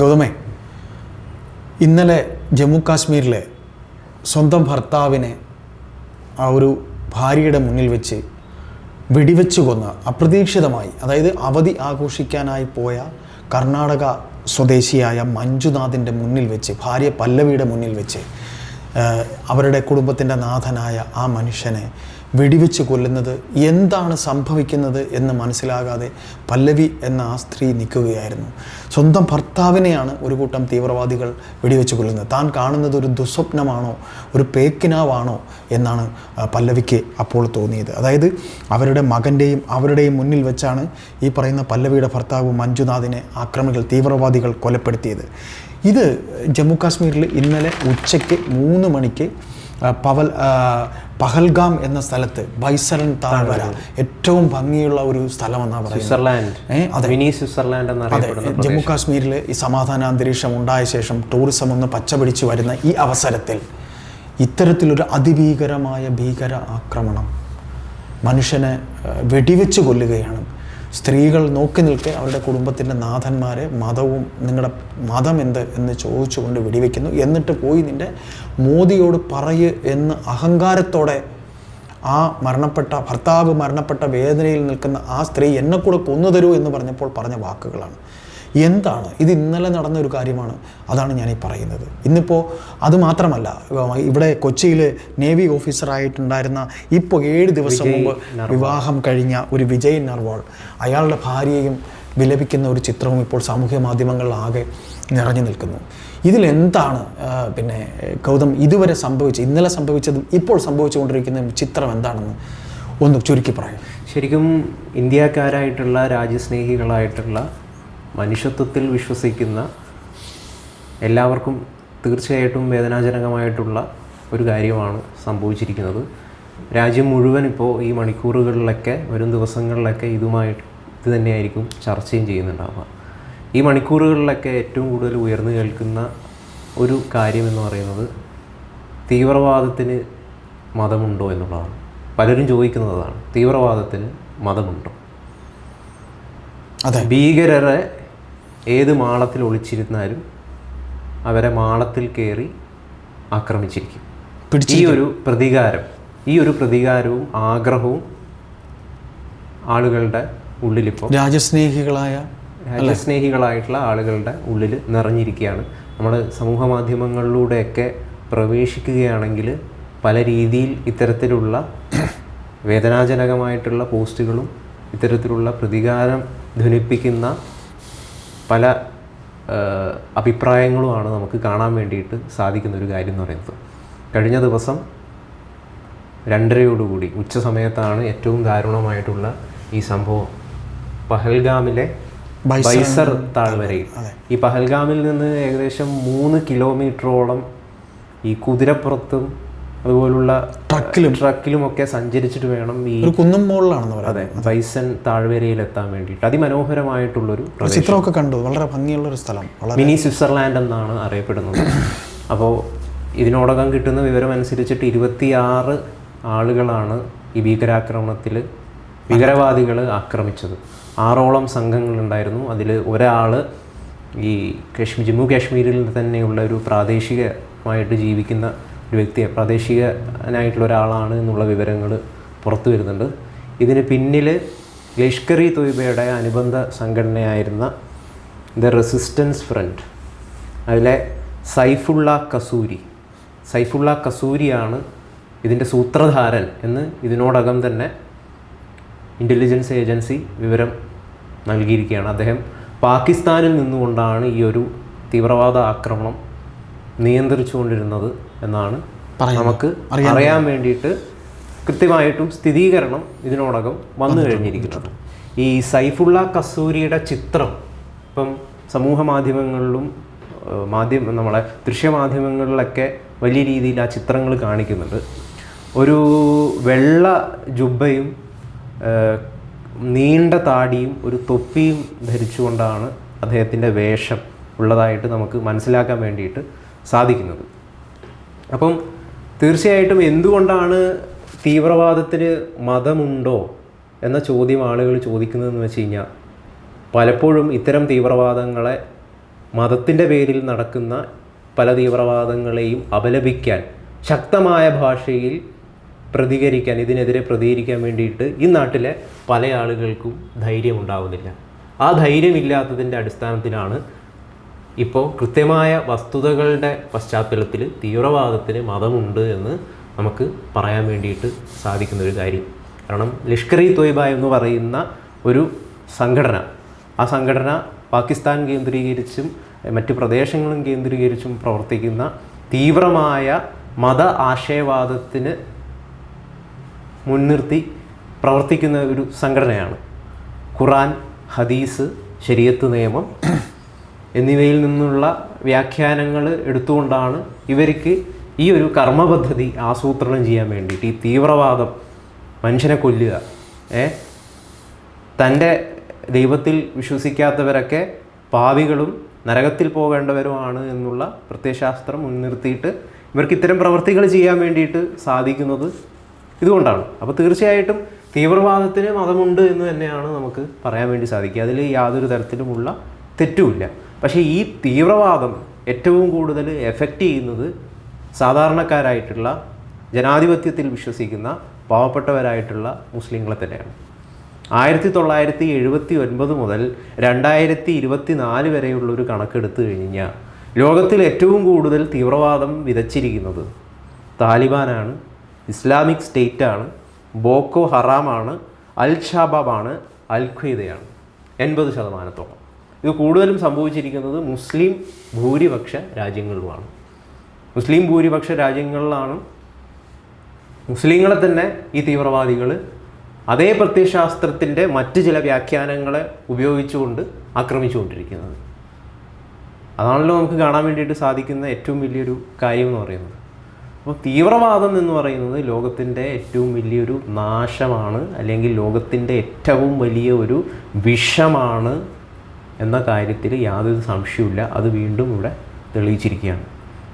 ഗൗതമേ ഇന്നലെ ജമ്മു കാശ്മീരിലെ സ്വന്തം ഭർത്താവിനെ ആ ഒരു ഭാര്യയുടെ മുന്നിൽ വെച്ച് വെടിവെച്ച് കൊന്ന് അപ്രതീക്ഷിതമായി അതായത് അവധി ആഘോഷിക്കാനായി പോയ കർണാടക സ്വദേശിയായ മഞ്ജുനാഥിന്റെ മുന്നിൽ വെച്ച് ഭാര്യ പല്ലവിയുടെ മുന്നിൽ വെച്ച് അവരുടെ കുടുംബത്തിന്റെ നാഥനായ ആ മനുഷ്യനെ വെടിവെച്ച് കൊല്ലുന്നത് എന്താണ് സംഭവിക്കുന്നത് എന്ന് മനസ്സിലാകാതെ പല്ലവി എന്ന ആ സ്ത്രീ നിൽക്കുകയായിരുന്നു. സ്വന്തം ഭർത്താവിനെയാണ് ഒരു കൂട്ടം തീവ്രവാദികൾ വെടിവെച്ച് കൊല്ലുന്നത്. താൻ കാണുന്നത് ഒരു ദുസ്വപ്നമാണോ ഒരു പേക്കിനാവാണോ എന്നാണ് പല്ലവിക്ക് അപ്പോൾ തോന്നിയത്. അതായത് അവരുടെ മകന്റെയും അവരുടെയും മുന്നിൽ വെച്ചാണ് ഈ പറയുന്ന പല്ലവിയുടെ ഭർത്താവ് മഞ്ജുനാഥിനെ ആക്രമികൾ തീവ്രവാദികൾ കൊലപ്പെടുത്തിയത്. ഇത് ജമ്മു കാശ്മീരിൽ ഇന്നലെ ഉച്ചയ്ക്ക് മൂന്ന് മണിക്ക് പവൽ പഹൽഗാം എന്ന സ്ഥലത്ത് ബൈസറൻ താഴ്വര. ഏറ്റവും ഭംഗിയുള്ള ഒരു സ്ഥലമെന്നാണ് പറയുന്നത്. സ്വിറ്റ്സർലാൻഡ്. ജമ്മു കാശ്മീരിൽ ഈ സമാധാന അന്തരീക്ഷം ഉണ്ടായ ശേഷം ടൂറിസം ഒന്ന് പച്ചപിടിച്ച് വരുന്ന ഈ അവസരത്തിൽ ഇത്തരത്തിലൊരു അതിഭീകരമായ ഭീകര ആക്രമണം മനുഷ്യനെ വെടിവെച്ച് കൊല്ലുകയാണ്. സ്ത്രീകൾ നോക്കി നിൽക്കെ അവരുടെ കുടുംബത്തിന്റെ നാഥന്മാരെ മതവും നിങ്ങളുടെ മതം എന്ത് എന്ന് ചോദിച്ചുകൊണ്ട് വെടിവെക്കുന്നു. എന്നിട്ട് പോയി നിന്റെ മോദിയോട് പറയ് എന്ന് അഹങ്കാരത്തോടെ ആ മരണപ്പെട്ട ഭർത്താവ് മരണപ്പെട്ട വേദനയിൽ നിൽക്കുന്ന ആ സ്ത്രീ എന്നെ കൂടെ കൊന്നു തരൂ എന്ന് പറഞ്ഞപ്പോൾ പറഞ്ഞ വാക്കുകളാണ്. എന്താണ്? ഇത് ഇന്നലെ നടന്ന ഒരു കാര്യമാണ്. അതാണ് ഞാൻ ഈ പറയുന്നത്. ഇന്നിപ്പോൾ അത് മാത്രമല്ല ഇവിടെ കൊച്ചിയിൽ നേവി ഓഫീസറായിട്ടുണ്ടായിരുന്ന ഇപ്പോൾ ഏഴ് ദിവസം മുമ്പ് വിവാഹം കഴിഞ്ഞ ഒരു വിജയ് നർവാൾ അയാളുടെ ഭാര്യയും വിലപിക്കുന്ന ഒരു ചിത്രവും ഇപ്പോൾ സാമൂഹ്യ മാധ്യമങ്ങളിലാകെ നിറഞ്ഞു നിൽക്കുന്നു. ഇതിലെന്താണ് പിന്നെ ഗൗതം ഇതുവരെ സംഭവിച്ചത് ഇന്നലെ സംഭവിച്ചതും ഇപ്പോൾ സംഭവിച്ചുകൊണ്ടിരിക്കുന്ന ചിത്രം എന്താണെന്ന് ഒന്ന് ചുരുക്കി പറയാം. ശരിക്കും ഇന്ത്യക്കാരായിട്ടുള്ള രാജ്യസ്നേഹികളായിട്ടുള്ള മനുഷ്യത്വത്തിൽ വിശ്വസിക്കുന്ന എല്ലാവർക്കും തീർച്ചയായിട്ടും വേദനാജനകമായിട്ടുള്ള ഒരു കാര്യമാണ് സംഭവിച്ചിരിക്കുന്നത്. രാജ്യം മുഴുവൻ ഇപ്പോൾ ഈ മണിക്കൂറുകളിലൊക്കെ വരും ദിവസങ്ങളിലൊക്കെ ഇതുമായി ഇത് തന്നെയായിരിക്കും ചർച്ചയും ചെയ്യുന്നുണ്ടാവുക. ഈ മണിക്കൂറുകളിലൊക്കെ ഏറ്റവും കൂടുതൽ ഉയർന്നു കേൾക്കുന്ന ഒരു കാര്യമെന്ന് പറയുന്നത് തീവ്രവാദത്തിന് മതമുണ്ടോ എന്നുള്ളതാണ്. പലരും ചോദിക്കുന്നതാണ് തീവ്രവാദത്തിന് മതമുണ്ടോ? ഭീകരരെ ഏത് മാളത്തിൽ ഒളിച്ചിരുന്നാലും അവരെ മാളത്തിൽ കയറി ആക്രമിച്ചിരിക്കും. ഈ ഒരു പ്രതികാരം ഈ ഒരു പ്രതികാരവും ആഗ്രഹവും ആളുകളുടെ ഉള്ളിലിപ്പോൾ രാജ്യസ്നേഹികളായ രാജ്യസ്നേഹികളായിട്ടുള്ള ആളുകളുടെ ഉള്ളിൽ നിറഞ്ഞിരിക്കുകയാണ്. നമ്മൾ സമൂഹ മാധ്യമങ്ങളിലൂടെയൊക്കെ പ്രവേശിക്കുകയാണെങ്കിൽ പല രീതിയിൽ ഇത്തരത്തിലുള്ള വേദനാജനകമായിട്ടുള്ള പോസ്റ്റുകളും ഇത്തരത്തിലുള്ള പ്രതികാരം ധ്വനിപ്പിക്കുന്ന പല അഭിപ്രായങ്ങളുമാണ് നമുക്ക് കാണാൻ വേണ്ടിയിട്ട് സാധിക്കുന്ന ഒരു കാര്യം എന്ന് പറയുന്നത്. കഴിഞ്ഞ ദിവസം രണ്ടരയോടുകൂടി ഉച്ച സമയത്താണ് ഏറ്റവും ദാരുണമായിട്ടുള്ള ഈ സംഭവം. പഹൽഗാമിലെ ബൈസർ താഴ്വരയിൽ. ഈ പഹൽഗാമിൽ നിന്ന് ഏകദേശം മൂന്ന് കിലോമീറ്ററോളം ഈ കുതിരപ്പുറത്തും അതുപോലുള്ള ട്രക്കിലും. ട്രക്കിലും ഒക്കെ സഞ്ചരിച്ചിട്ട് വേണം ഈ കുന്നും മുകളിലാണെന്ന് പറയാം. അതെ ബൈസൺ താഴ്വരയിൽ എത്താൻ വേണ്ടിയിട്ട്. അതിമനോഹരമായിട്ടുള്ളൊരു ചിത്രമൊക്കെ കണ്ടു. വളരെ ഭംഗിയുള്ള ഒരു സ്ഥലം മിനി സ്വിറ്റ്സർലാൻഡ് എന്നാണ് അറിയപ്പെടുന്നത്. അപ്പോൾ ഇതിനോടകം കിട്ടുന്ന വിവരം അനുസരിച്ചിട്ട് ഇരുപത്തിയാറ് ആളുകളാണ് ഈ ഭീകരാക്രമണത്തിൽ ഭീകരവാദികൾ ആക്രമിച്ചത്. ആറോളം സംഘങ്ങളുണ്ടായിരുന്നു. അതിൽ ഒരാൾ ഈ കശ്മീർ ജമ്മു കാശ്മീരിൽ തന്നെയുള്ള ഒരു പ്രാദേശികമായിട്ട് ജീവിക്കുന്ന ഒരു വ്യക്തി പ്രാദേശികനായിട്ടുള്ള ഒരാളാണ് എന്നുള്ള വിവരങ്ങൾ പുറത്തു വരുന്നുണ്ട്. ഇതിന് പിന്നിൽ ലഷ്കർ ഇ തൊയ്ബയുടെ അനുബന്ധ സംഘടനയായിരുന്ന ദ റെസിസ്റ്റൻസ് ഫ്രണ്ട് അതിലെ സൈഫുള്ള കസൂരി. സൈഫുള്ള കസൂരിയാണ് ഇതിന്റെ സൂത്രധാരൻ എന്ന് ഇതിനോടകം തന്നെ ഇന്റലിജൻസ് ഏജൻസി വിവരം നൽകിയിരിക്കുകയാണ്. അദ്ദേഹം പാകിസ്ഥാനിൽ നിന്നുകൊണ്ടാണ് ഈ ഒരു തീവ്രവാദ ആക്രമണം നിയന്ത്രിച്ചുകൊണ്ടിരുന്നത് എന്നാണ് നമുക്ക് അറിയാൻ വേണ്ടിയിട്ട് കൃത്യമായിട്ടും സ്ഥിരീകരണം ഇതിനോടകം വന്നു കഴിഞ്ഞിരിക്കുന്നത് ഈ സൈഫുള്ള കസൂരിയുടെ ചിത്രം ഇപ്പം സമൂഹ മാധ്യമങ്ങളിലും മാധ്യമം നമ്മളെ ദൃശ്യമാധ്യമങ്ങളിലൊക്കെ വലിയ രീതിയിൽ ആ ചിത്രങ്ങൾ കാണിക്കുന്നുണ്ട്. ഒരു വെള്ള ജുബയും നീണ്ട താടിയും ഒരു തൊപ്പിയും ധരിച്ചുകൊണ്ടാണ് അദ്ദേഹത്തിന്റെ വേഷം ഉള്ളതായിട്ട് നമുക്ക് മനസ്സിലാക്കാൻ വേണ്ടിയിട്ട് സാധിക്കുന്നത്. അപ്പം തീർച്ചയായിട്ടും എന്തുകൊണ്ടാണ് തീവ്രവാദത്തിന് മതമുണ്ടോ എന്ന ചോദ്യം ആളുകൾ ചോദിക്കുന്നതെന്ന് വെച്ച് കഴിഞ്ഞാൽ പലപ്പോഴും ഇത്തരം തീവ്രവാദങ്ങളെ മതത്തിന്റെ പേരിൽ നടക്കുന്ന പല തീവ്രവാദങ്ങളെയും അപലപിക്കാൻ ശക്തമായ ഭാഷയിൽ പ്രതികരിക്കാൻ ഇതിനെതിരെ പ്രതികരിക്കാൻ വേണ്ടിയിട്ട് ഈ നാട്ടിലെ പല ആളുകൾക്കും ധൈര്യമുണ്ടാവുന്നില്ല ആ ധൈര്യമില്ലാത്തതിന്റെ അടിസ്ഥാനത്തിലാണ് ഇപ്പോൾ കൃത്യമായ വസ്തുതകളുടെ പശ്ചാത്തലത്തിൽ തീവ്രവാദത്തിന് മതമുണ്ട് എന്ന് നമുക്ക് പറയാൻ വേണ്ടിയിട്ട് സാധിക്കുന്ന ഒരു കാര്യം. കാരണം ലഷ്കർ ഇ തൊയ്ബ എന്ന് പറയുന്ന ഒരു സംഘടന. ആ സംഘടന പാകിസ്ഥാൻ കേന്ദ്രീകരിച്ചും മറ്റ് പ്രദേശങ്ങളും കേന്ദ്രീകരിച്ചും പ്രവർത്തിക്കുന്ന തീവ്രമായ മത ആശയവാദത്തിന് മുൻനിർത്തി പ്രവർത്തിക്കുന്ന ഒരു സംഘടനയാണ്. ഖുറാൻ ഹദീസ് ശരിയത്ത് നിയമം എന്നിവയിൽ നിന്നുള്ള വ്യാഖ്യാനങ്ങൾ എടുത്തുകൊണ്ടാണ് ഇവർക്ക് ഈ ഒരു കർമ്മപദ്ധതി ആസൂത്രണം ചെയ്യാൻ വേണ്ടിയിട്ട് ഈ തീവ്രവാദം മനുഷ്യനെ കൊല്ലുക. ഏ? തന്റെ ദൈവത്തിൽ വിശ്വസിക്കാത്തവരൊക്കെ പാവികളും നരകത്തിൽ പോകേണ്ടവരുമാണ് എന്നുള്ള പ്രത്യയശാസ്ത്രം മുൻനിർത്തിയിട്ട് ഇവർക്ക് ഇത്തരം പ്രവർത്തികൾ ചെയ്യാൻ വേണ്ടിയിട്ട് സാധിക്കുന്നത് ഇതുകൊണ്ടാണ്. അപ്പോൾ തീർച്ചയായിട്ടും തീവ്രവാദത്തിന് മതമുണ്ട് എന്ന് തന്നെയാണ് നമുക്ക് പറയാൻ വേണ്ടി സാധിക്കുക. അതിൽ യാതൊരു തരത്തിലുമുള്ള തെറ്റുമില്ല. പക്ഷേ ഈ തീവ്രവാദം ഏറ്റവും കൂടുതൽ എഫക്റ്റ് ചെയ്യുന്നത് സാധാരണക്കാരായിട്ടുള്ള ജനാധിപത്യത്തിൽ വിശ്വസിക്കുന്ന പാവപ്പെട്ടവരായിട്ടുള്ള മുസ്ലിങ്ങളെ തന്നെയാണ്. ആയിരത്തി തൊള്ളായിരത്തി എഴുപത്തി ഒൻപത് മുതൽ രണ്ടായിരത്തി ഇരുപത്തി നാല് വരെയുള്ള ഒരു കണക്കെടുത്തു കഴിഞ്ഞാൽ ലോകത്തിൽ ഏറ്റവും കൂടുതൽ തീവ്രവാദം വിതച്ചിരിക്കുന്നത് താലിബാനാണ് ഇസ്ലാമിക് സ്റ്റേറ്റാണ് ബോക്കോ ഹറാമാണ് അൽ ഷാബാബാണ് അൽ ഖ്വയ്ദയാണ് എൺപത് ശതമാനത്തോളം. ഇത് കൂടുതലും സംഭവിച്ചിരിക്കുന്നത് മുസ്ലിം ഭൂരിപക്ഷ രാജ്യങ്ങളിലുമാണ് മുസ്ലിം ഭൂരിപക്ഷ രാജ്യങ്ങളിലാണ് മുസ്ലിങ്ങളെ തന്നെ ഈ തീവ്രവാദികൾ അതേ പ്രത്യയശാസ്ത്രത്തിന്റെ മറ്റ് ചില വ്യാഖ്യാനങ്ങളെ ഉപയോഗിച്ചുകൊണ്ട് ആക്രമിച്ചുകൊണ്ടിരിക്കുന്നത്. അതാണല്ലോ നമുക്ക് കാണാൻ വേണ്ടിയിട്ട് സാധിക്കുന്ന ഏറ്റവും വലിയൊരു കാര്യം എന്ന് പറയുന്നത്. അപ്പോൾ തീവ്രവാദം എന്ന് പറയുന്നത് ലോകത്തിന്റെ ഏറ്റവും വലിയൊരു നാശമാണ് അല്ലെങ്കിൽ ലോകത്തിന്റെ ഏറ്റവും വലിയ ഒരു വിഷമാണ് എന്ന കാര്യത്തിൽ യാതൊരു സംശയവുമില്ല. അത് വീണ്ടും ഇവിടെ തെളിയിച്ചിരിക്കുകയാണ്.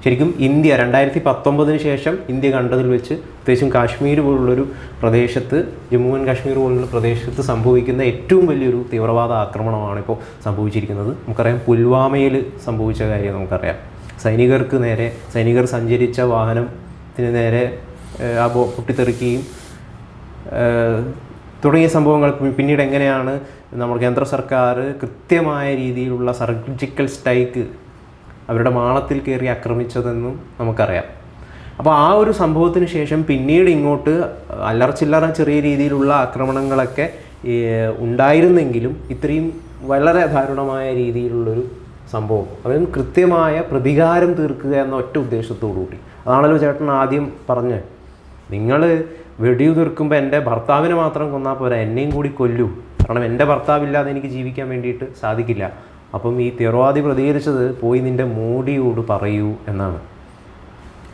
ശരിക്കും ഇന്ത്യ രണ്ടായിരത്തി പത്തൊമ്പതിന് ശേഷം ഇന്ത്യ കണ്ടതിൽ വെച്ച് പ്രത്യേകിച്ചും കാശ്മീർ പോലുള്ളൊരു പ്രദേശത്ത് ജമ്മു ആൻഡ് കാശ്മീർ പോലുള്ള പ്രദേശത്ത് സംഭവിക്കുന്ന ഏറ്റവും വലിയൊരു തീവ്രവാദ ആക്രമണമാണ് ഇപ്പോൾ സംഭവിച്ചിരിക്കുന്നത്. നമുക്കറിയാം പുൽവാമയിൽ സംഭവിച്ച കാര്യം നമുക്കറിയാം. സൈനികർക്ക് നേരെ സൈനികർ സഞ്ചരിച്ച വാഹനത്തിന് നേരെ ആ പൊട്ടിത്തെറിക്കുകയും തുടങ്ങിയ സംഭവങ്ങൾ പിന്നീട് എങ്ങനെയാണ് നമ്മൾ കേന്ദ്ര സർക്കാർ കൃത്യമായ രീതിയിലുള്ള സർജിക്കൽ സ്ട്രൈക്ക് അവരുടെ മാളത്തിൽ കയറി ആക്രമിച്ചതെന്നും നമുക്കറിയാം. അപ്പോൾ ആ ഒരു സംഭവത്തിന് ശേഷം പിന്നീട് ഇങ്ങോട്ട് അല്ലറച്ചില്ലറ ചെറിയ രീതിയിലുള്ള ആക്രമണങ്ങളൊക്കെ ഉണ്ടായിരുന്നെങ്കിലും ഇത്രയും വളരെ ദാരുണമായ രീതിയിലുള്ളൊരു സംഭവം. അതിന് കൃത്യമായ പ്രതികാരം തീർക്കുക എന്ന ഒറ്റ ഉദ്ദേശത്തോടു കൂടി അതാണല്ലോ ചേട്ടൻ ആദ്യം പറഞ്ഞത്. നിങ്ങൾ വെടിയുതിർക്കുമ്പോൾ എന്റെ ഭർത്താവിനെ മാത്രം കൊന്നാൽ പോരാ എന്നെയും കൂടി കൊല്ലൂ. കാരണം എന്റെ ഭർത്താവില്ലാതെ എനിക്ക് ജീവിക്കാൻ വേണ്ടിയിട്ട് സാധിക്കില്ല. അപ്പം ഈ തീവ്രവാദി പ്രതികരിച്ചത് പോയി നിന്റെ മോഡിയോട് പറയൂ എന്നാണ്.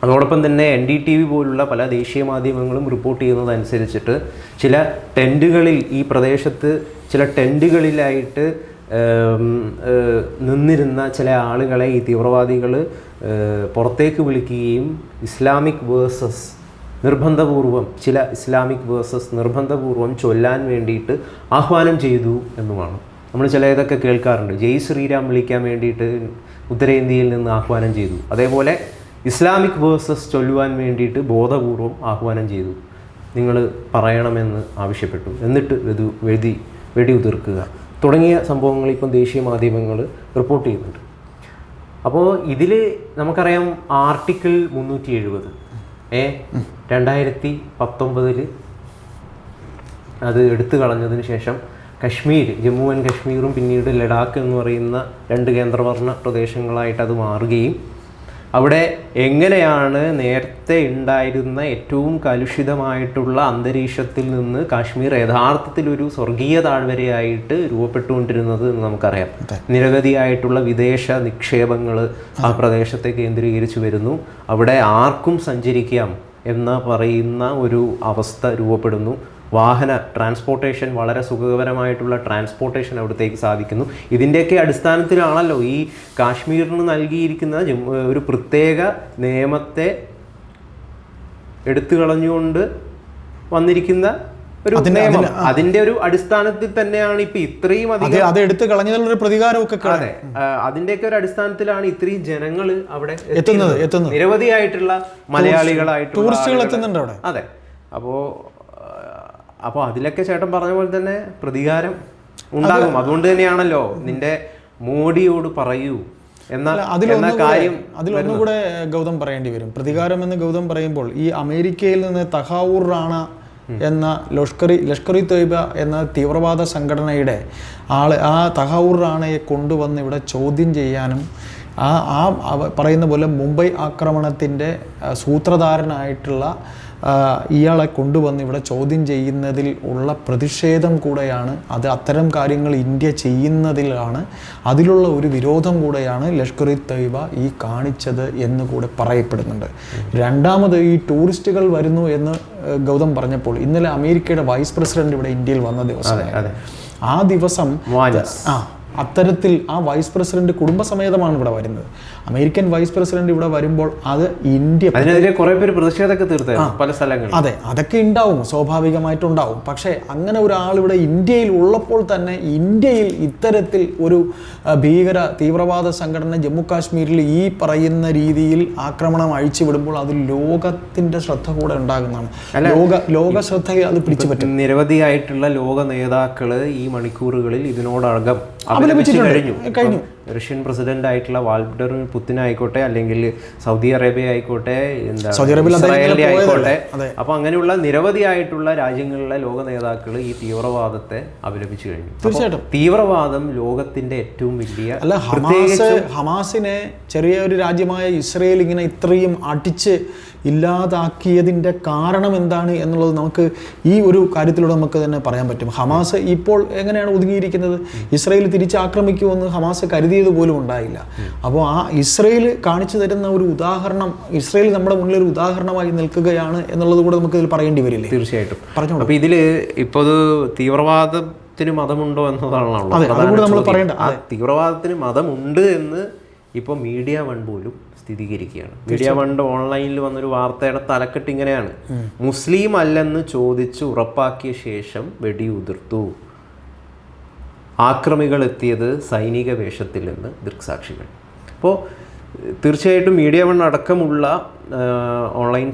അതോടൊപ്പം തന്നെ എൻ ഡി ടി വി പോലുള്ള പല ദേശീയ മാധ്യമങ്ങളും റിപ്പോർട്ട് ചെയ്യുന്നതനുസരിച്ചിട്ട് ചില ടെന്റുകളിൽ ഈ പ്രദേശത്ത് ചില ടെന്റുകളിലായിട്ട് നിന്നിരുന്ന ചില ആളുകളെ ഈ തീവ്രവാദികൾ പുറത്തേക്ക് വിളിക്കുകയും ഇസ്ലാമിക് വേഴ്സസ് നിർബന്ധപൂർവം ചില ഇസ്ലാമിക് വേഴ്സസ് നിർബന്ധപൂർവം ചൊല്ലാൻ വേണ്ടിയിട്ട് ആഹ്വാനം ചെയ്തു എന്നുമാണ്. നമ്മൾ ചില ഇതൊക്കെ കേൾക്കാറുണ്ട്. ജയ് ശ്രീരാം വിളിക്കാൻ വേണ്ടിയിട്ട് ഉത്തരേന്ത്യയിൽ നിന്ന് ആഹ്വാനം ചെയ്തു. അതേപോലെ ഇസ്ലാമിക് വേഴ്സസ് ചൊല്ലുവാൻ വേണ്ടിയിട്ട് ബോധപൂർവം ആഹ്വാനം ചെയ്തു. നിങ്ങൾ പറയണമെന്ന് ആവശ്യപ്പെട്ടു. എന്നിട്ട് വെതു വെടി വെടിയുതിർക്കുക. തുടങ്ങിയ സംഭവങ്ങൾ ഇപ്പം ദേശീയ മാധ്യമങ്ങൾ റിപ്പോർട്ട് ചെയ്യുന്നുണ്ട്. അപ്പോൾ ഇതിൽ നമുക്കറിയാം ആർട്ടിക്കിൾ മുന്നൂറ്റി എഴുപത് ഏ? രണ്ടായിരത്തി പത്തൊമ്പതിൽ അത് എടുത്തു കളഞ്ഞതിന് ശേഷം കശ്മീർ ജമ്മു ആൻഡ് കശ്മീറും പിന്നീട് ലഡാക്ക് എന്ന് പറയുന്ന രണ്ട് കേന്ദ്രഭരണ പ്രദേശങ്ങളായിട്ട് അത് മാറുകയും അവിടെ എങ്ങനെയാണ് നേരത്തെ ഉണ്ടായിരുന്ന ഏറ്റവും കലുഷിതമായിട്ടുള്ള അന്തരീക്ഷത്തിൽ നിന്ന് കാശ്മീർ യഥാർത്ഥത്തിൽ ഒരു സ്വർഗീയ താഴ്വരയായിട്ട് രൂപപ്പെട്ടുകൊണ്ടിരുന്നത് എന്ന് നമുക്കറിയാം. നിരവധിയായിട്ടുള്ള വിദേശ നിക്ഷേപങ്ങൾ ആ പ്രദേശത്തെ കേന്ദ്രീകരിച്ച് വരുന്നു. അവിടെ ആർക്കും സഞ്ചരിക്കാം എന്ന് പറയുന്ന ഒരു അവസ്ഥ രൂപപ്പെടുന്നു. വാഹന ട്രാൻസ്പോർട്ടേഷൻ വളരെ സുഖകരമായിട്ടുള്ള ട്രാൻസ്പോർട്ടേഷൻ അവിടത്തേക്ക് സാധിക്കുന്നു. ഇതിന്റെയൊക്കെ അടിസ്ഥാനത്തിലാണല്ലോ ഈ കാശ്മീരിന് നൽകിയിരിക്കുന്ന ഒരു പ്രത്യേക നിയമത്തെ എടുത്തു കളഞ്ഞുകൊണ്ട് വന്നിരിക്കുന്ന ഒരു നിയമം. അതിന്റെ ഒരു അടിസ്ഥാനത്തിൽ തന്നെയാണ് ഇപ്പൊ ഇത്രയും അധികം അത് ഒരു പ്രതികാരമൊക്കെ അതെ. അതിന്റെയൊക്കെ ഒരു അടിസ്ഥാനത്തിലാണ് ഇത്രയും ജനങ്ങൾ അവിടെ എത്തുന്നത് എത്തുന്നത്. നിരവധിയായിട്ടുള്ള മലയാളികളായിട്ടുള്ള ടൂറിസ്റ്റുകൾ എത്തുന്നുണ്ട് അവിടെ. അതെ. അപ്പോ അപ്പോ അതിലൊക്കെ ചേട്ടൻ പറഞ്ഞ പോലെ തന്നെ പ്രതികാരം ഉണ്ടാകും. അതുകൊണ്ട് തന്നെയാണല്ലോ നിന്റെ മോഡിയോട് പറയൂ എന്നാൽ എന്ന അതിലൊന്നും കൂടെ ഗൗതം പറയേണ്ടി വരും. പ്രതികാരം എന്ന് ഗൗതം പറയുമ്പോൾ ഈ അമേരിക്കയിൽ നിന്ന് തഹാവൂർ റാണ എന്ന ലഷ്കറി ലഷ്കറി തൊയ്ബ എന്ന തീവ്രവാദ സംഘടനയുടെ ആൾ ആ തഹാവൂർ റാണയെ കൊണ്ടുവന്ന് ഇവിടെ ചോദ്യം ചെയ്യാനും ആ ആ പറയുന്ന പോലെ മുംബൈ ആക്രമണത്തിന്റെ സൂത്രധാരനായിട്ടുള്ള ഇയാളെ കൊണ്ടുവന്ന് ഇവിടെ ചോദ്യം ചെയ്യുന്നതിൽ ഉള്ള പ്രതിഷേധം കൂടെയാണ് അത് അത്തരം കാര്യങ്ങൾ ഇന്ത്യ ചെയ്യുന്നതിലാണ് അതിലുള്ള ഒരു വിരോധം കൂടെയാണ് ലഷ്കർ ഇ തൈബ ഈ കാണിച്ചത് എന്ന് കൂടെ പറയപ്പെടുന്നുണ്ട്. രണ്ടാമത് ഈ ടൂറിസ്റ്റുകൾ വരുന്നു എന്ന് ഗൗതം പറഞ്ഞപ്പോൾ ഇന്നലെ അമേരിക്കയുടെ വൈസ് പ്രസിഡന്റ് ഇവിടെ ഇന്ത്യയിൽ വന്ന ദിവസം. ആ ദിവസം ആ അത്തരത്തിൽ ആ വൈസ് പ്രസിഡന്റ് കുടുംബസമേതമാണ് ഇവിടെ വരുന്നത്. അമേരിക്കൻ വൈസ് പ്രസിഡന്റ് ഇവിടെ വരുമ്പോൾ അത് ഇന്ത്യ അതിനെതിരെ കുറെ പേര് പ്രതിഷേധമൊക്കെ തീർത്തായിരുന്നു പല സ്ഥലങ്ങളിൽ അതെ അതൊക്കെ ഉണ്ടാവും സ്വാഭാവികമായിട്ടുണ്ടാവും. പക്ഷേ അങ്ങനെ ഒരാൾ ഇവിടെ ഇന്ത്യയിൽ ഉള്ളപ്പോൾ തന്നെ ഇന്ത്യയിൽ ഇത്തരത്തിൽ ഒരു ഭീകര തീവ്രവാദ സംഘടന ജമ്മു കാശ്മീരിൽ ഈ പറയുന്ന രീതിയിൽ ആക്രമണം അഴിച്ചു വിടുമ്പോൾ അത് ലോകത്തിന്റെ ശ്രദ്ധ കൂടെ ഉണ്ടാകുന്നതാണ്. ലോക ലോക ശ്രദ്ധയെ അത് പിടിച്ചു പറ്റും. നിരവധിയായിട്ടുള്ള ലോക നേതാക്കൾ ഈ മണിക്കൂറുകളിൽ ഇതിനോടകം കഴിഞ്ഞു. റഷ്യൻ പ്രസിഡന്റ് ആയിട്ടുള്ള വാൾഡർ പുത്തിൻ ആയിക്കോട്ടെ അല്ലെങ്കിൽ സൗദി അറേബ്യ ആയിക്കോട്ടെ എന്താ ഇസ്രായേലിന്റെ ആയിക്കോട്ടെ. അപ്പൊ അങ്ങനെയുള്ള നിരവധി ആയിട്ടുള്ള രാജ്യങ്ങളിലെ ലോക നേതാക്കൾ ഈ തീവ്രവാദത്തെ അപലപിച്ചു കഴിഞ്ഞു. തീർച്ചയായിട്ടും. തീവ്രവാദം ലോകത്തിന്റെ ഏറ്റവും വലിയ അല്ല ഹമാസ് ഹമാസിനെ ചെറിയ ഒരു രാജ്യമായ ഇസ്രയേൽ ഇങ്ങനെ ഇത്രയും അടിച്ച് ഇല്ലാതാക്കിയതിന്റെ കാരണം എന്താണ് എന്നുള്ളത് നമുക്ക് ഈ ഒരു കാര്യത്തിലൂടെ നമുക്ക് തന്നെ പറയാൻ പറ്റും. ഹമാസ് ഇപ്പോൾ എങ്ങനെയാണ് ഒതുങ്ങിയിരിക്കുന്നത്? ഇസ്രയേൽ തിരിച്ചാക്രമിക്കുമെന്ന് ഹമാസ് കരുതിയത് പോലും ഉണ്ടായില്ല. അപ്പോൾ ആ ഇസ്രയേൽ കാണിച്ചു തരുന്ന ഒരു ഉദാഹരണം ഇസ്രയേൽ നമ്മുടെ മുന്നിൽ ഒരു ഉദാഹരണമായി നിൽക്കുകയാണ് എന്നുള്ളത് കൂടെ നമുക്ക് ഇതിൽ പറയേണ്ടി വരില്ലേ? തീർച്ചയായിട്ടും. പറഞ്ഞു അപ്പോൾ ഇതിൽ ഇപ്പോൾ തീവ്രവാദം ത്തിന് മതമുണ്ടോ എന്നതാണല്ലോ. തീവ്രവാദത്തിന് മതമുണ്ട് എന്ന് ഇപ്പോൾ മീഡിയ വൺ പോലും സ്ഥിരീകരിക്കുകയാണ്. മീഡിയ വണ്ട് ഓൺലൈനിൽ വന്നൊരു വാർത്തയുടെ തലക്കെട്ട് ഇങ്ങനെയാണ്. മുസ്ലിം അല്ലെന്ന് ചോദിച്ച് ഉറപ്പാക്കിയ ശേഷം വെടിയുതിർത്തു. ആക്രമികൾ എത്തിയത് സൈനിക വേഷത്തിൽ നിന്ന് ദൃക്സാക്ഷികൾ അപ്പോൾ തീർച്ചയായിട്ടും മീഡിയ വൺ അടക്കമുള്ള ഓൺലൈൻ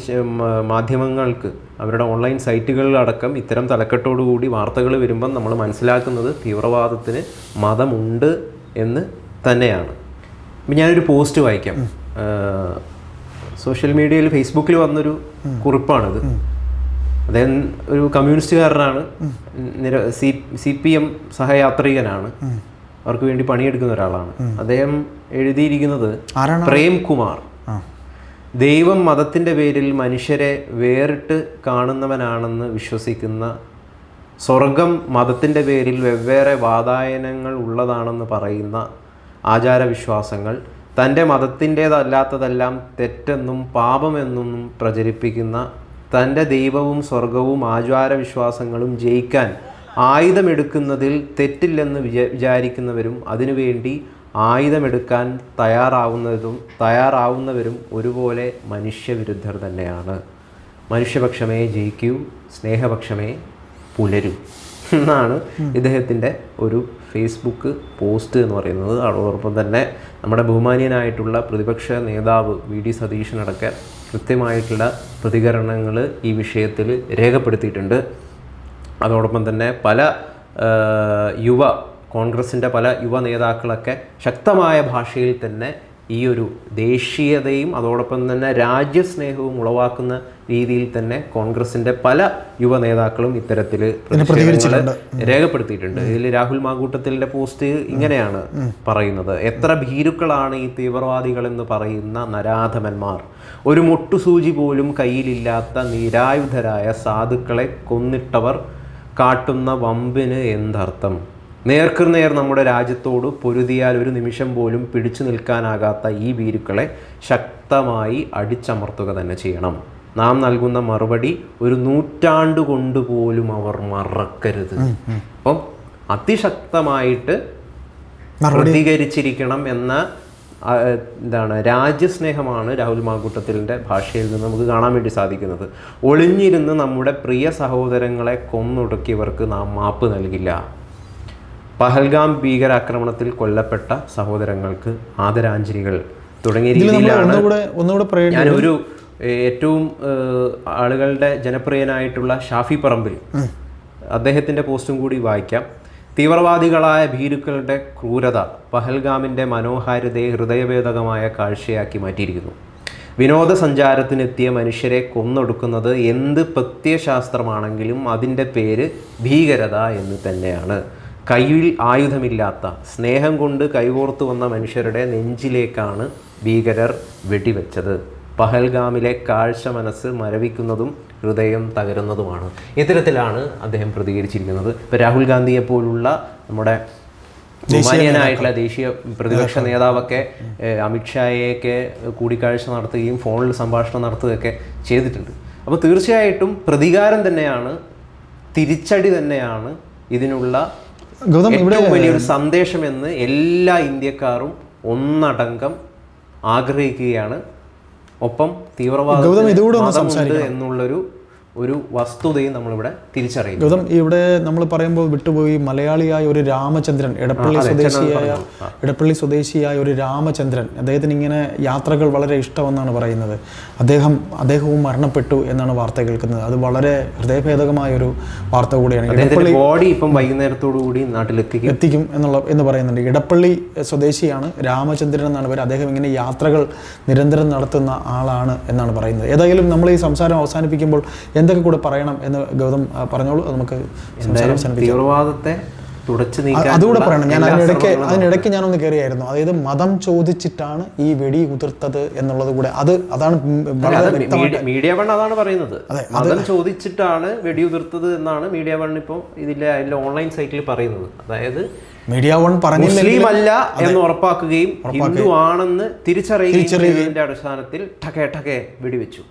മാധ്യമങ്ങൾക്ക് അവരുടെ ഓൺലൈൻ സൈറ്റുകളിലടക്കം ഇത്തരം തലക്കെട്ടോടുകൂടി വാർത്തകൾ വരുമ്പം നമ്മൾ മനസ്സിലാക്കുന്നത് തീവ്രവാദത്തിന് മതമുണ്ട് എന്ന് തന്നെയാണ്. ഞാനൊരു പോസ്റ്റ് വായിക്കാം. സോഷ്യൽ മീഡിയയിൽ ഫേസ്ബുക്കിൽ വന്നൊരു കുറിപ്പാണിത്. അദ്ദേഹം ഒരു കമ്മ്യൂണിസ്റ്റുകാരനാണ്. നിര സി സി പി എം സഹയാത്രികനാണ്. അവർക്ക് വേണ്ടി പണിയെടുക്കുന്ന ഒരാളാണ്. അദ്ദേഹം എഴുതിയിരിക്കുന്നത് പ്രേംകുമാർ. പ്രേം കുമാർ ദൈവം മതത്തിന്റെ പേരിൽ മനുഷ്യരെ വേറിട്ട് കാണുന്നവനാണെന്ന് വിശ്വസിക്കുന്ന സ്വർഗം മതത്തിന്റെ പേരിൽ വെവ്വേറെ വാതായനങ്ങൾ ഉള്ളതാണെന്ന് പറയുന്ന ആചാരവിശ്വാസങ്ങൾ തന്റെ മതത്തിന്റേതല്ലാത്തതെല്ലാം തെറ്റെന്നും പാപമെന്നും പ്രചരിപ്പിക്കുന്ന തന്റെ ദൈവവും സ്വർഗവും ആചാരവിശ്വാസങ്ങളും ജയിക്കാൻ ആയുധമെടുക്കുന്നതിൽ തെറ്റില്ലെന്ന് വിചാ വിചാരിക്കുന്നവരും അതിനുവേണ്ടി ആയുധമെടുക്കാൻ തയ്യാറാവുന്നതും തയ്യാറാവുന്നവരും ഒരുപോലെ മനുഷ്യവിരുദ്ധർ തന്നെയാണ്. മനുഷ്യപക്ഷമേ ജയിക്കൂ സ്നേഹപക്ഷമേ പുലരൂ. എന്നാണ് ഇദ്ദേഹത്തിന്റെ ഒരു ഫേസ്ബുക്ക് പോസ്റ്റ് എന്ന് പറയുന്നത്. അതോടൊപ്പം തന്നെ നമ്മുടെ ബഹുമാനീയനായിട്ടുള്ള പ്രതിപക്ഷ നേതാവ് വി ഡി സതീശനടക്കം കൃത്യമായിട്ടുള്ള പ്രതികരണങ്ങൾ ഈ വിഷയത്തിൽ രേഖപ്പെടുത്തിയിട്ടുണ്ട്. അതോടൊപ്പം തന്നെ പല യുവ കോൺഗ്രസിന്റെ പല യുവ നേതാക്കളൊക്കെ ശക്തമായ ഭാഷയിൽ തന്നെ ഈ ഒരു ദേശീയതയും അതോടൊപ്പം തന്നെ രാജ്യസ്നേഹവും ഉളവാക്കുന്ന രീതിയിൽ തന്നെ കോൺഗ്രസിന്റെ പല യുവ നേതാക്കളും ഇത്തരത്തിൽ രേഖപ്പെടുത്തിയിട്ടുണ്ട്. ഇതിൽ രാഹുൽ മാങ്കൂട്ടത്തിലിന്റെ പോസ്റ്റ് ഇങ്ങനെയാണ് പറയുന്നത്. എത്ര ഭീരുക്കളാണ് ഈ തീവ്രവാദികൾ എന്ന് പറയുന്ന നരാധമന്മാർ. ഒരു മുട്ടുസൂചി പോലും കയ്യിലില്ലാത്ത നിരായുധരായ സാധുക്കളെ കൊന്നിട്ടവർ കാട്ടുന്ന വമ്പിന് എന്തർത്ഥം? നേർക്കുനേർ നമ്മുടെ രാജ്യത്തോട് പൊരുതിയാൽ ഒരു നിമിഷം പോലും പിടിച്ചു നിൽക്കാനാകാത്ത ഈ ഭീരുക്കളെ ശക്തമായി അടിച്ചമർത്തുക തന്നെ ചെയ്യണം. നാം നൽകുന്ന മറുപടി ഒരു നൂറ്റാണ്ട് കൊണ്ട് പോലും അവർ മറക്കരുത്. അപ്പം അതിശക്തമായിട്ട് പ്രതികരിച്ചിരിക്കണം എന്ന എന്താണ് രാജ്യസ്നേഹമാണ് രാഹുൽ മാങ്കൂട്ടത്തിലിന്റെ ഭാഷയിൽ നിന്ന് നമുക്ക് കാണാൻ വേണ്ടി സാധിക്കുന്നത്. ഒളിഞ്ഞിരുന്ന് നമ്മുടെ പ്രിയ സഹോദരങ്ങളെ കൊന്നൊടുക്കിയവർക്ക് നാം മാപ്പ് നൽകില്ല. പഹൽഗാം ഭീകരാക്രമണത്തിൽ കൊല്ലപ്പെട്ട സഹോദരങ്ങൾക്ക് ആദരാഞ്ജലികൾ തുടങ്ങിയ രീതിയിലാണ് ഞാനൊരു ഏറ്റവും ആളുകളുടെ ജനപ്രിയനായിട്ടുള്ള ഷാഫി പറമ്പിൽ അദ്ദേഹത്തിന്റെ പോസ്റ്റും കൂടി വായിക്കാം. തീവ്രവാദികളായ ഭീരുക്കളുടെ ക്രൂരത പഹൽഗാമിന്റെ മനോഹാരിതയെ ഹൃദയഭേദകമായ കാഴ്ചയാക്കി മാറ്റിയിരിക്കുന്നു. വിനോദസഞ്ചാരത്തിനെത്തിയ മനുഷ്യരെ കൊന്നൊടുക്കുന്നത് എന്ത് പ്രത്യശാസ്ത്രമാണെങ്കിലും അതിന്റെ പേര് ഭീകരത എന്ന് തന്നെയാണ്. കയ്യിൽ ആയുധമില്ലാത്ത സ്നേഹം കൊണ്ട് കൈകോർത്തു വന്ന മനുഷ്യരുടെ നെഞ്ചിലേക്കാണ് ഭീകരർ വെടിവെച്ചത്. പഹൽഗാമിലെ കാഴ്ച മനസ്സ് മരവിക്കുന്നതും ഹൃദയം തകരുന്നതുമാണ്. ഇത്തരത്തിലാണ് അദ്ദേഹം പ്രതികരിച്ചിരിക്കുന്നത്. ഇപ്പോൾ രാഹുൽ ഗാന്ധിയെ പോലുള്ള നമ്മുടെ ബഹുമാനീയനായിട്ടുള്ള ദേശീയ പ്രതിപക്ഷ നേതാവൊക്കെ അമിത്ഷായെയൊക്കെ കൂടിക്കാഴ്ച നടത്തുകയും ഫോണിൽ സംഭാഷണം നടത്തുകയൊക്കെ ചെയ്തിട്ടുണ്ട്. അപ്പോൾ തീർച്ചയായിട്ടും പ്രതികാരം തന്നെയാണ് തിരിച്ചടി തന്നെയാണ് ഇതിനുള്ള ഗൗതം ഇവിടെ വലിയൊരു സന്ദേശമെന്ന് എല്ലാ ഇന്ത്യക്കാരും ഒന്നടങ്കം ആഗ്രഹിക്കുകയാണ്. ഒപ്പം തീവ്രവാദം എന്നുള്ളൊരു ഒരു വസ്തുതയും നമ്മളിവിടെ തിരിച്ചറിയുന്നു ഗൗതം ഇവിടെ നമ്മൾ പറയുമ്പോൾ വിട്ടുപോയി മലയാളിയായ ഒരു രാമചന്ദ്രൻ എടപ്പള്ളി സ്വദേശിയായ എടപ്പള്ളി സ്വദേശിയായ ഒരു രാമചന്ദ്രൻ അദ്ദേഹത്തിന് ഇങ്ങനെ യാത്രകൾ വളരെ ഇഷ്ടമെന്നാണ് പറയുന്നത്. അദ്ദേഹം അദ്ദേഹവും മരണപ്പെട്ടു എന്നാണ് വാർത്ത കേൾക്കുന്നത്. അത് വളരെ ഹൃദയഭേദകമായ ഒരു വാർത്ത കൂടിയാണ്. ഇടപ്പള്ളി ബോഡി ഇപ്പം വൈകുന്നേരത്തോടു കൂടി നാട്ടിലെത്തിക്കും. എത്തിക്കും എന്നുള്ള എന്ന് പറയുന്നുണ്ട്. ഇടപ്പള്ളി സ്വദേശിയാണ് രാമചന്ദ്രൻ എന്നാണ് പേര്. അദ്ദേഹം ഇങ്ങനെ യാത്രകൾ നിരന്തരം നടത്തുന്ന ആളാണ് എന്നാണ് പറയുന്നത്. ഏതായാലും നമ്മൾ ഈ സംസാരം അവസാനിപ്പിക്കുമ്പോൾ എന്തൊക്കെ കൂടെ പറയണം എന്ന് ഗൗതം പറഞ്ഞോളൂ. അത് നമുക്ക് തീവ്രവാദത്തെ തുടച്ചു നീക്കാൻ അതുകൂടെ പറയണം. ഞാൻ അതിനിടയ്ക്ക് അതിനിടയ്ക്ക് ഞാനൊന്ന് കയറിയായിരുന്നു. അതായത് മതം ചോദിച്ചിട്ടാണ് ഈ വെടി ഉതിർത്തത് എന്നുള്ളത് കൂടെ. അത് അതാണ് മീഡിയ വൺ അതാണ് പറയുന്നത്. മതം ചോദിച്ചിട്ടാണ് വെടി ഉതിർത്തത് എന്നാണ് മീഡിയ വൺ ഇപ്പോൾ ഇതിലെ അതിന്റെ ഓൺലൈൻ സൈറ്റിൽ പറയുന്നത്. അതായത് മീഡിയ വൺ പറഞ്ഞില്ല മുസ്ലിം അല്ല എന്ന് ഉറപ്പാക്കുകയും ഹിന്ദു ആണെന്ന് തിരിച്ചറിയുകയും അടിസ്ഥാനത്തിൽ ടകേ ടകേ വെടിവെച്ചു.